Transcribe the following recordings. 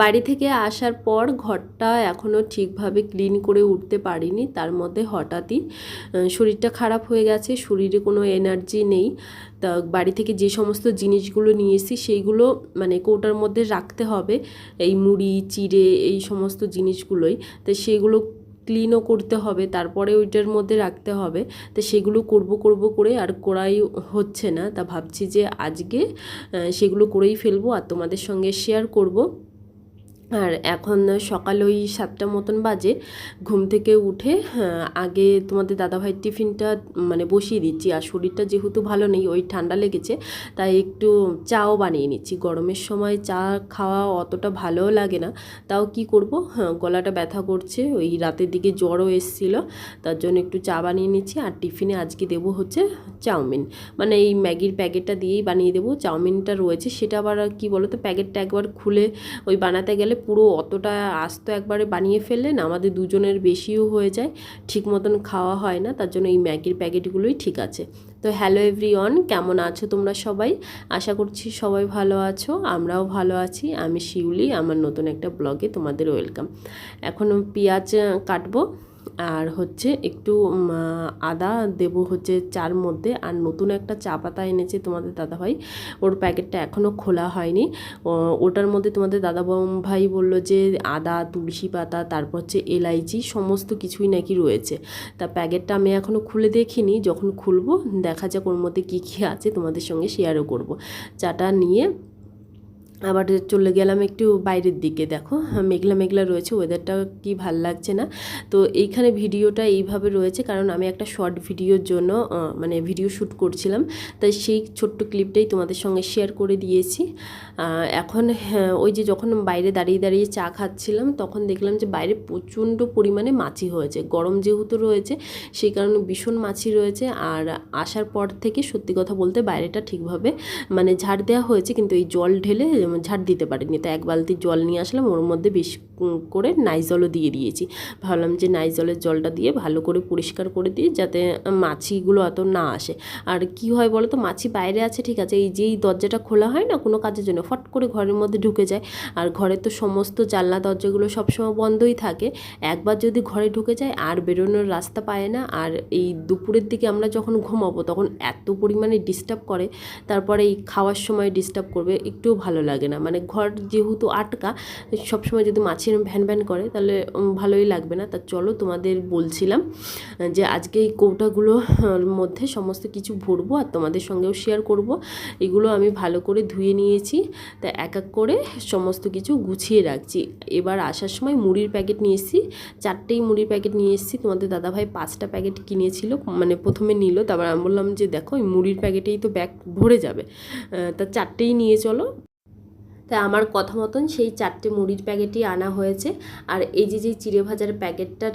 বাড়ি থেকে আসার পর ঘরটা এখনও ঠিকভাবে ক্লিন করে উঠতে পারিনি। তার মধ্যে হঠাৎই শরীরটা খারাপ হয়ে গেছে, শরীরে কোনো এনার্জি নেই। তা বাড়ি থেকে যে সমস্ত জিনিসগুলো নিয়ে এসেছি সেইগুলো মানে কৌটার মধ্যে রাখতে হবে। এই মুড়ি, চিড়ে, এই সমস্ত জিনিসগুলোই। তো সেগুলো ক্লিনও করতে হবে, তারপরে ওইটার মধ্যে রাখতে হবে। তো সেগুলো করব করব করে আর করাই হচ্ছে না। তা ভাবছি যে আজকে সেগুলো করেই ফেলব আর তোমাদের সঙ্গে শেয়ার করব। আর এখন সকাল ওই সাতটা মতন বাজে ঘুম থেকে উঠে আহ, আগে তোমাদের দাদাভাইয়ের টিফিনটা মানে বসিয়ে দিচ্ছি। আর শরীরটা যেহেতু ভালো নেই ওই ঠান্ডা লেগেছে তাই একটু চাও বানিয়ে নিচ্ছি। গরমের সময় চা খাওয়া অতটা ভালোও লাগে না। তাও কি করব? হ্যাঁ গলাটা ব্যথা করছে ওই রাতের দিকে জ্বরও এসেছিল তার জন্য একটু চা বানিয়ে নিচ্ছি। আর টিফিনে আজকে দেবো হচ্ছে চাউমিন। মানে এই ম্যাগির প্যাকেটটা দিয়েই বানিয়ে দেবো, চাউমিনটা রয়েছে। সেটা আবার কি বলো তো প্যাকেটটা একবার খুলে ওই বানাতে গেলে পুরো অতটা আস্ত একবারে বানিয়ে ফেললে না, আমাদের দুজনের বেশিও হয়ে যায়, ঠিক মতন খাওয়া হয় না, তার জন্য এই ম্যাগির প্যাকেটগুলোই ঠিক আছে। তো হ্যালো এভরিওয়ান, কেমন আছো তোমরা সবাই? আশা করছি সবাই ভালো আছো, আমরাও ভালো আছি। আমি শিউলি, আমার নতুন একটা ব্লগে তোমাদের ওয়েলকাম। এখন পেঁয়াজ কাটবো। আর হচ্ছে একটু আদা দেবো হচ্ছে চার মধ্যে। আর নতুন একটা চা পাতা এনেছে তোমাদের দাদাভাই। ওর প্যাকেটটা এখনও খোলা হয়নি। ওটার মধ্যে তোমাদের দাদা ভাই বলল যে আদা, তুলসী পাতা, তারপর হচ্ছে এলাইচি সমস্ত কিছুই নাকি রয়েছে। তা প্যাকেটটা আমি এখনও খুলে দেখিনি। যখন খুলবো দেখা যাক ওর মধ্যে কী কী আছে তোমাদের সঙ্গে শেয়ারও করব। চাটা নিয়ে আবার চলে গেলাম একটু বাইরের দিকে, দেখো। মেঘলা মেঘলা রয়েছে ওয়েদারটা কি ভালো লাগছে না। তো এইখানে ভিডিওটা এইভাবে রয়েছে, কারণ আমি একটা শর্ট ভিডিওর জন্য মানে ভিডিও শ্যুট করছিলাম। তাই সেই ছোট্ট ক্লিপটাই তোমাদের সঙ্গে শেয়ার করে দিয়েছি। এখন ওই যে যখন বাইরে দাঁড়িয়ে দাঁড়িয়ে চা খাচ্ছিলাম, তখন দেখলাম যে বাইরে প্রচণ্ড পরিমাণে মাছি হয়েছে। গরম যেহেতু রয়েছে, সেই কারণে ভীষণ মাছি রয়েছে। আর আসার পর থেকে সত্যি কথা বলতে বাইরেটা ঠিকভাবে মানে ঝাড় দেওয়া হয়েছে, কিন্তু এই জল ঢেলে ঝাড় দিতে পারিনি। তো এক বালতি জল নিয়ে আসলাম ওর মধ্যে বেশি করে নাইজলও দিয়ে দিয়েছি। ভাবলাম যে নাইজলের জলটা দিয়ে ভালো করে পরিষ্কার করে দিই যাতে মাছিগুলো অত না আসে। আর কি হয় বলো তো মাছি বাইরে আছে, ঠিক আছে, এই যেই দরজাটা খোলা হয় না কোনো কাজের জন্য, ফট করে ঘরের মধ্যে ঢুকে যায়। আর ঘরের তো সমস্ত জানলা, দরজাগুলো সবসময় বন্ধই থাকে। একবার যদি ঘরে ঢুকে যায়, আর বেরোনোর রাস্তা পায় না। আর এই দুপুরের দিকে আমরা যখন ঘুমাবো, তখন এত পরিমাণে ডিস্টার্ব করে, তারপরে এই খাওয়ার সময় ডিস্টার্ব করবে, একটুও ভালো লাগে না। মানে ঘর যেহেতু আটকা, সবসময় যদি মাছের ভ্যান ভ্যান করে, তাহলে ভালোই লাগবে না। তা চলো তোমাদের বলছিলাম যে আজকে এই কৌটাগুলোর মধ্যে সমস্ত কিছু ভরবো আর তোমাদের সঙ্গেও শেয়ার করব। এগুলো আমি ভালো করে ধুয়ে নিয়েছি, তা এক এক করে সমস্ত কিছু গুছিয়ে রাখছি। এবার আসার সময় মুড়ির প্যাকেট নিয়ে এসেছি, চারটেই মুড়ির প্যাকেট নিয়ে এসেছি। তোমাদের দাদাভাই পাঁচটা প্যাকেট কিনেছিল মানে প্রথমে নিল, তারপর আমি বললাম যে দেখো এই মুড়ির প্যাকেটেই তো ব্যাগ ভরে যাবে। তা চারটেই নিয়ে চলো। তা আমার কথা মতন সেই চারটে মুড়ির প্যাকেটই আনা হয়েছে। আর এই যে যে চিড়ে ভাজার প্যাকেটটা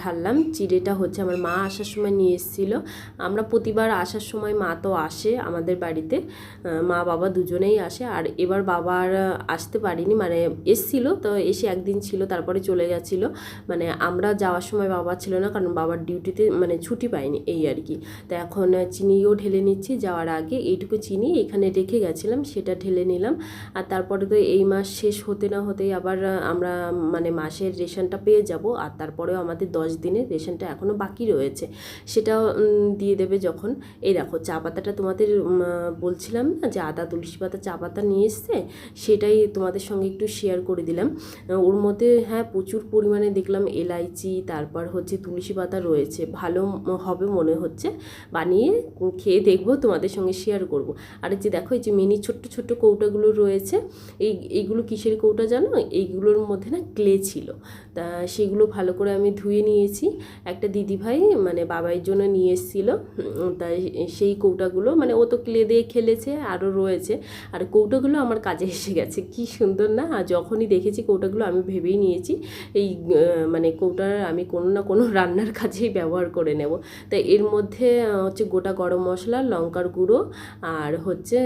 ঢাললাম, চিড়েটা হচ্ছে আমার মা আসার সময় নিয়ে এসেছিল। আমরা প্রতিবার আসার সময় মা তো আসে আমাদের বাড়িতে মা বাবা দুজনেই আসে। আর এবার বাবার আসতে পারিনি মানে এসছিল, তো এসে একদিন ছিল, তারপরে চলে গেছিল। মানে আমরা যাওয়ার সময় বাবা ছিল না, কারণ বাবার ডিউটিতে মানে ছুটি পাইনি এই আর কি। তো এখন চিনিও ঢেলে নিচ্ছি, যাওয়ার আগে এইটুকু চিনি এখানে রেখে গেছিলাম, সেটা ঢেলে নিলাম। আর তারপরে তো এই মাস শেষ হতে না হতেই আবার আমরা মানে মাসের রেশনটা পেয়ে যাব। আর তারপরেও আমাদের দশ দিনের রেশনটা এখনও বাকি রয়েছে। সেটাও দিয়ে দেবে যখন। এই দেখো, চা পাতাটা তোমাদের বলছিলাম না যে আদা, তুলসী পাতা চা পাতা নিয়ে এসছে? সেটাই তোমাদের সঙ্গে একটু শেয়ার করে দিলাম। ওর মধ্যে হ্যাঁ প্রচুর পরিমাণে দেখলাম এলাইচি, তারপর হচ্ছে তুলসী পাতা রয়েছে। ভালো হবে মনে হচ্ছে। বানিয়ে খেয়ে দেখব, তোমাদের সঙ্গে শেয়ার করব। আর যে দেখো, এই যে মিনি ছোট্ট ছোট্ট কৌটাগুলো রয়েছে এই, এইগুলো কিসের কৌটা জানো? এইগুলোর মধ্যে না ক্লে ছিল। তা সেগুলো ভালো করে আমি ধুয়ে নিয়েছি। একটা দিদিভাই মানে বাবাইয়ের জন্য নিয়ে এসেছিল। তাই সেই কৌটাগুলো মানে ও তো ক্লে দিয়ে খেলেছে, আরও রয়েছে। আর কৌটাগুলো আমার কাজে এসে গেছে। কি সুন্দর না? আর যখনই দেখেছি কৌটাগুলো আমি ভেবেই নিয়েছি, এই মানে কৌটার আমি কোনো না কোনো রান্নার কাজেই ব্যবহার করে নেব। তাই এর মধ্যে হচ্ছে গোটা গরম মশলা, লঙ্কার গুঁড়ো, আর হচ্ছে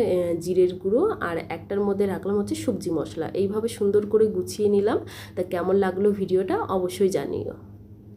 জিরের গুঁড়ো, আর একটার মধ্যে রাখলাম হচ্ছে সবজি মশলা। এইভাবে সুন্দর করে গুছিয়ে নিলাম। তা কেমন লাগল ভিডিওটা অবশ্যই জানিও।